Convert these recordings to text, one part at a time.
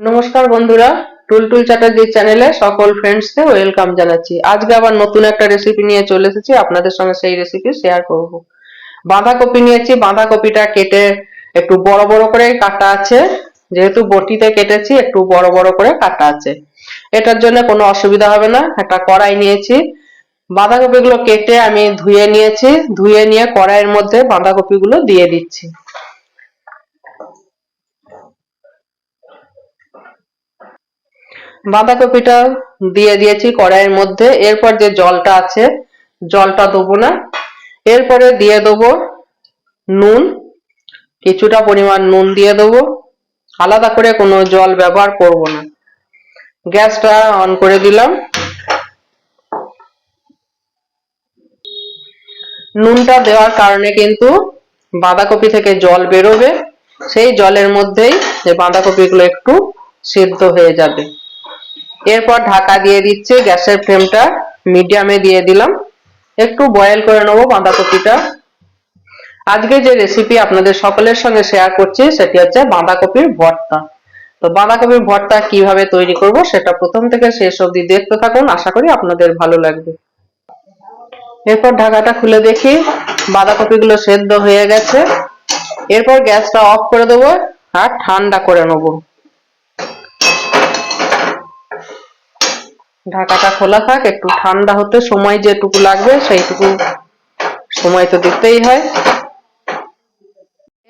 নমস্কার বন্ধুরা, টুলটুল চ্যাটার্জি চ্যানেলে সকল ফ্রেন্ডসকে ওয়েলকাম জানাচ্ছি। আজকে আবার নতুন একটা রেসিপি নিয়ে চলে এসেছি, আপনাদের সঙ্গে সেই রেসিপি শেয়ার করব। বাঁধাকপি নিয়েছি, বাঁধাকপিটা কেটে একটু বড় বড় করে কাটা আছে। যেহেতু বটিতে কেটেছি, একটু বড় বড় করে কাটা আছে। এটার জন্য কোনো অসুবিধা হবে না, একটা কড়াই নিয়েছি। বাঁধাকপিগুলো কেটে আমি ধুয়ে নিয়েছি, ধুয়ে নিয়ে কড়াইয়ের মধ্যে বাঁধাকপিগুলো দিয়ে দিচ্ছি। বাঁধাকপিটা দিয়ে দিয়েছি কড়াইয়ের মধ্যে। এরপর যে জলটা আছে, জলটা দেবো না। এরপরে দিয়ে দেবো নুন, কিছুটা পরিমাণ নুন দিয়ে দেবো। আলাদা করে কোনো জল ব্যবহার করব না। গ্যাসটা অন করে দিলাম। নুনটা দেওয়ার কারণে কিন্তু বাঁধাকপি থেকে জল বেরোবে। সেই জলের মধ্যেই বাঁধাকপিগুলো একটু সিদ্ধ হয়ে যাবে। এরপর ঢাকা দিয়ে দিচ্ছি গ্যাসের ফ্লেমটা, মিডিয়ামে দিয়ে দিলাম। একটু বয়েল করে নেব বাঁধাকপিটা। আজকে যে রেসিপি আপনাদের সকলের সঙ্গে শেয়ার করছি, সেটি হচ্ছে বাঁধাকপির ভর্তা। তো বাঁধাকপির ভর্তা কীভাবে তৈরি করব, সেটা প্রথম থেকে শেষ অবধি দেখতে থাকুন। আশা করি আপনাদের ভালো লাগবে। এরপর ঢাকাটা খুলে দেখি। বাঁধাকপিগুলো সেদ্ধ হয়ে গেছে। এরপর গ্যাসটা অফ করে দেবো আর ঠান্ডা করে নেব। ঢাকাটা খোলা থাক, একটু ঠান্ডা হতে সময় যেটুকু লাগবে, সেইটুকু সময় তো দিতেই হয়।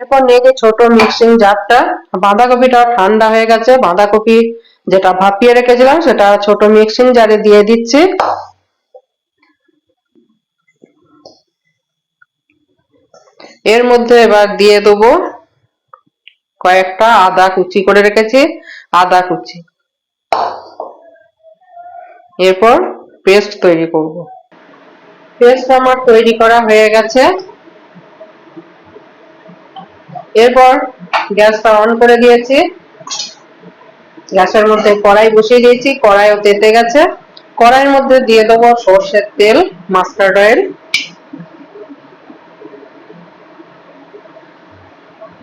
এরপর নিয়ে যে ছোট মিক্সিং জারটা বাঁধাকপিটা ঠান্ডা হয়ে গেছে। বাঁধাকপি যেটা ভাপিয়ে রেখেছিলাম, সেটা ছোট মিক্সিং জারে দিয়ে দিচ্ছি। এর মধ্যে এবার দিয়ে দেবো কয়েকটা আদা কুচি করে রেখেছি, আদা কুচি। এরপর পেস্ট তৈরি করব। পেস্ট আমার তৈরি করা হয়ে গেছে। এরপর গ্যাসটা অন করে দিয়েছি। গ্যাসের মধ্যে কড়াই বসিয়ে দিয়েছি। কড়াইও তেতে গেছে। কড়াইয়ের মধ্যে দিয়ে দেবো সর্ষের তেল মাস্টার্ড অয়েল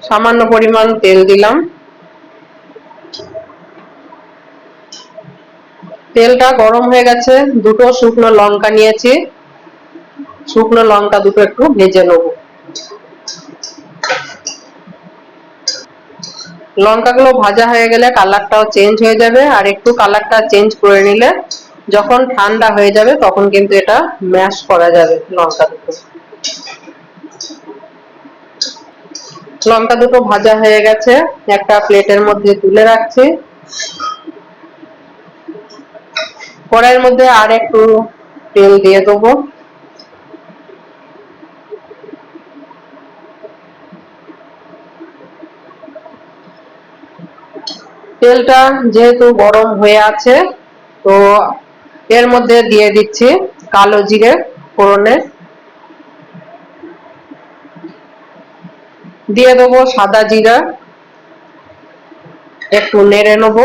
সামান্য পরিমাণ তেল দিলাম। তেলটা গরম হয়ে গেছে, দুটো শুকনো লঙ্কা নিয়েছি। শুকনো লঙ্কা দুটো একটু ভেজে নেব। লঙ্কাগুলো ভাজা হয়ে গেলে কালারটাও চেঞ্জ হয়ে যাবে, আর একটু কালারটা চেঞ্জ করে নিলে যখন ঠান্ডা হয়ে যাবে তখন কিন্তু এটা ম্যাশ করা যাবে লঙ্কা দুটো। লঙ্কা দুটো ভাজা হয়ে গেছে, একটা প্লেটের মধ্যে তুলে রাখছি। কড়াইয়ের মধ্যে আর একটু তেল দিয়ে দেবো। তেলটা যেহেতু গরম হয়ে আছে, তো এর মধ্যে দিয়ে দিচ্ছি কালো জিরে ফোড়নে। দিয়ে দেবো সাদা জিরা, একটু নেড়ে নেব।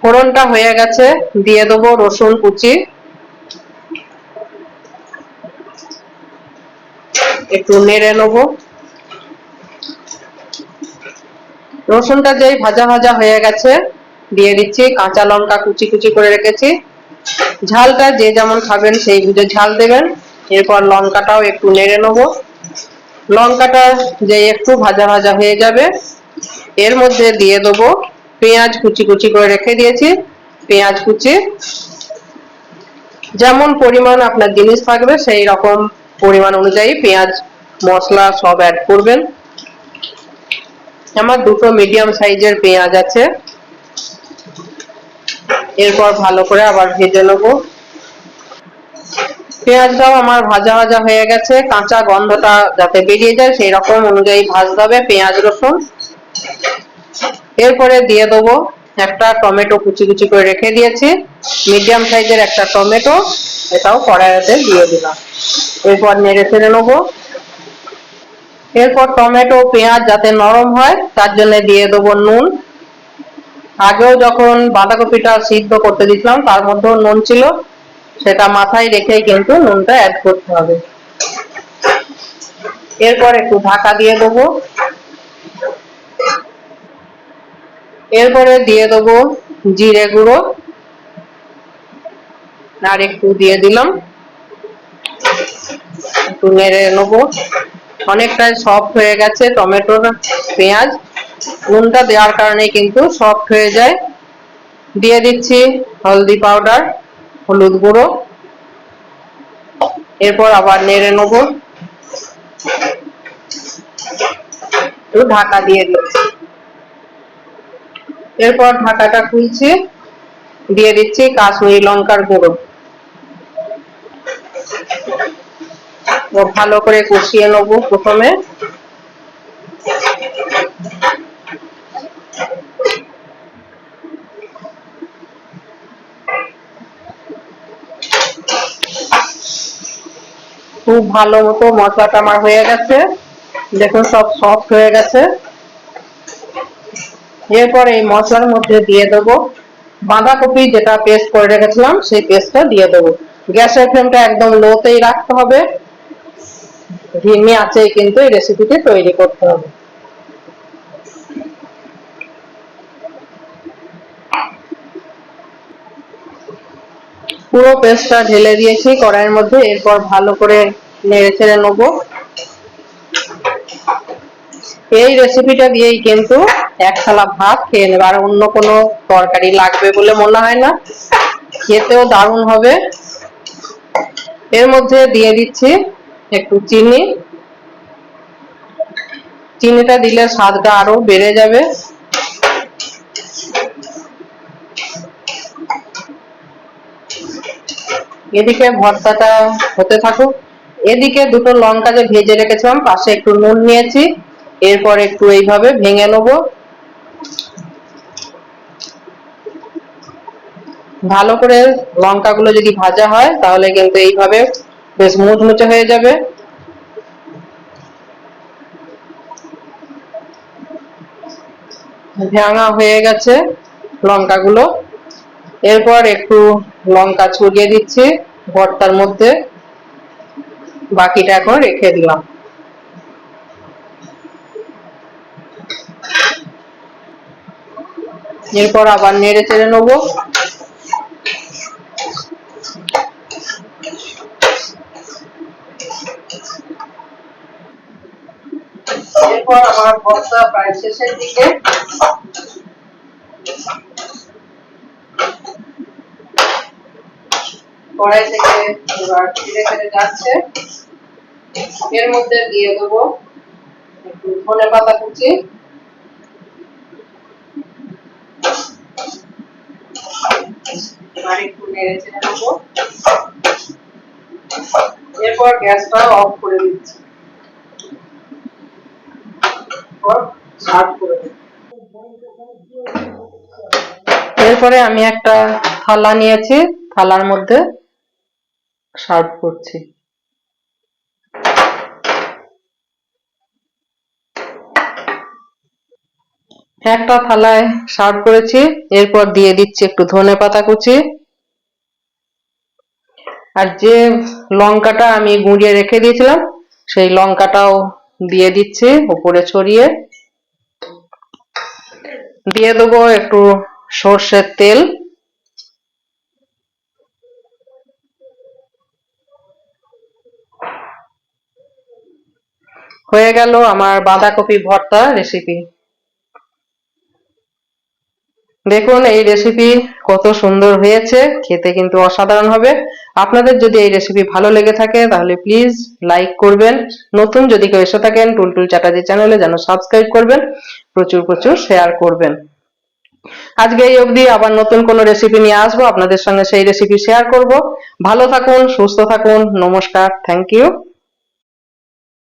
ফোড়নটা হয়ে গেছে, দিয়ে দেবো রসুন কুচি। একটু নেড়ে নেব। রসুনটা যেই ভাজা ভাজা হয়ে গেছে, দিয়ে দিচ্ছি কাঁচা লঙ্কা কুচি কুচি করে রেখেছি। ঝালটা যে যেমন খাবেন সেই বুঝে ঝাল দেবেন। এরপর লঙ্কাটাও একটু নেড়ে নেব। লঙ্কাটা যে একটু ভাজা ভাজা হয়ে যাবে, এর মধ্যে দিয়ে দেবো পেঁয়াজ কুচি কুচি করে রেখে দিয়েছি। পেঁয়াজ কুচি। যেমন পরিমাণ আপনার জিনিস থাকবে, সেই রকম পরিমাণ অনুযায়ী পেঁয়াজ, মশলা সব অ্যাড করবেন। আমার দুটো মিডিয়াম সাইজের পেঁয়াজ আছে। এরপর ভালো করে আবার ভেজে নেব। পেঁয়াজটাও আমার ভাজা ভাজা হয়ে গেছে। কাঁচা গন্ধটা যাতে বেরিয়ে যায়, সেই রকম অনুযায়ী ভাজতে হবে। পেঁয়াজ রসুন। এরপরে দিয়ে দেবো একটা টমেটো কুচি কুচি করে রেখে দিয়েছি। মিডিয়াম সাইজের একটা টমেটো, এটাও কড়াইতে দিয়ে দিলাম। এরপর নেড়ে ফেড়ে নেব। এরপর টমেটো, পেঁয়াজ যাতে নরম হয়, তার জন্য দিয়ে দেবো নুন। আগেও যখন বাঁধাকপিটা সিদ্ধ করতে দিছিলাম তার মধ্যেও নুন ছিল। সেটা মাথায় রেখেই কিন্তু নুনটা অ্যাড করতে হবে। এরপর একটু ঢাকা দিয়ে দেবো। এরপরে দিয়ে দেবো জিরে গুঁড়ো। আর একটু দিয়ে দিলাম। একটু নেড়ে নেব। অনেকটাই সফট হয়ে গেছে টমেটোর পেঁয়াজ। নুনটা দেওয়ার কারণে কিন্তু সফট হয়ে যায়। দিয়ে দিচ্ছি হলদি পাউডার হলুদ গুঁড়ো। এরপর আবার নেড়ে নেব। ঢাকা দিয়ে দিচ্ছি। এরপর ঢাকাটা খুলছি, দিয়ে দিচ্ছি কাশ্মীরি লঙ্কার গুঁড়ো। ভালো করে কষিয়ে নেব প্রথমে। খুব ভালো মতো মশলাটা আমার হয়ে গেছে। দেখুন সব সফট হয়ে গেছে। এরপর এই মশলার মধ্যে দিয়ে দেবো বাঁধাকপি, যেটা পেস্ট করে রেখেছিলাম, সেই পেস্টটা দিয়ে দেবো। গ্যাসের ফ্লেমটা একদম লোতেই রাখতে হবে। ধিমি আছেই কিন্তু এই রেসিপিটি তৈরি করতে হবে। পুরো পেস্টটা ঢেলে দিয়েছি, কড়াইয়ের মধ্যে, এরপর ভালো করে নেড়ে ছেড়ে নেব। এই রেসিপিটা দিয়েই কিন্তু এক থালা ভাত খেয়ে নেবে। আর অন্য কোনো তরকারি লাগবে বলে মনে হয় না। খেতেও দারুণ হবে। এর মধ্যে দিয়ে দিচ্ছি একটু চিনি। চিনিটা দিলে স্বাদটা আরও বেড়ে যাবে। এদিকে ভর্তাটা হতে থাকুক। এদিকে দুটো লঙ্কা যে ভেজে রেখেছিলাম, পাশে একটু নুন নিয়েছি। এরপর একটু এইভাবে ভেঙে নেব। ভালো করে লঙ্কাগুলো যদি ভাজা হয়, তাহলে কিন্তু এইভাবে বেশ মুচমুচে হয়ে যাবে। ভাঙা হয়ে গেছে লঙ্কাগুলো। এরপর একটু লঙ্কা ছড়িয়ে দিচ্ছি ভর্তার মধ্যে। বাকিটা এখন রেখে দিলাম। এরপর আবার নেড়ে চেড়ে নেব। থেকে যাচ্ছে। এর মধ্যে দিয়ে দেবো একটু ধনে পাতা কুচি আর একটু নেড়ে চেড়ে নেব এরপর গ্যাসটা অফ করে দিচ্ছি। এরপরে আমি একটা থালা নিয়েছি, থালার মধ্যে সার্ভ করছি। একটা থালায় সার্ভ করেছি, এরপর দিয়ে দিচ্ছি একটু ধনে পাতা কুচি। আর যে লঙ্কাটা আমি গুঁড়িয়ে রেখে দিয়েছিলাম, সেই লঙ্কাটাও দিয়ে দিচ্ছি উপরে ছড়িয়ে। দিয়ে দেবো একটু সর্ষের তেল। হয়ে গেল আমার বাঁধাকপি ভর্তা রেসিপি দেখুন, এই রেসিপি কত সুন্দর হয়েছে। খেতে কিন্তু অসাধারণ হবে। আপনাদের যদি এই রেসিপি ভালো লেগে থাকে, তাহলে প্লিজ লাইক করবেন। নতুন যদি কেউ এসে থাকেন টুলটুল চ্যাটার্জি চ্যানেলে যেন সাবস্ক্রাইব করবেন, প্রচুর প্রচুর শেয়ার করবেন। আজকে এই অবধি আবার নতুন কোনো রেসিপি নিয়ে আসব। আপনাদের সঙ্গে সেই রেসিপি শেয়ার করব। ভালো থাকুন, সুস্থ থাকুন। নমস্কার থ্যাংক ইউ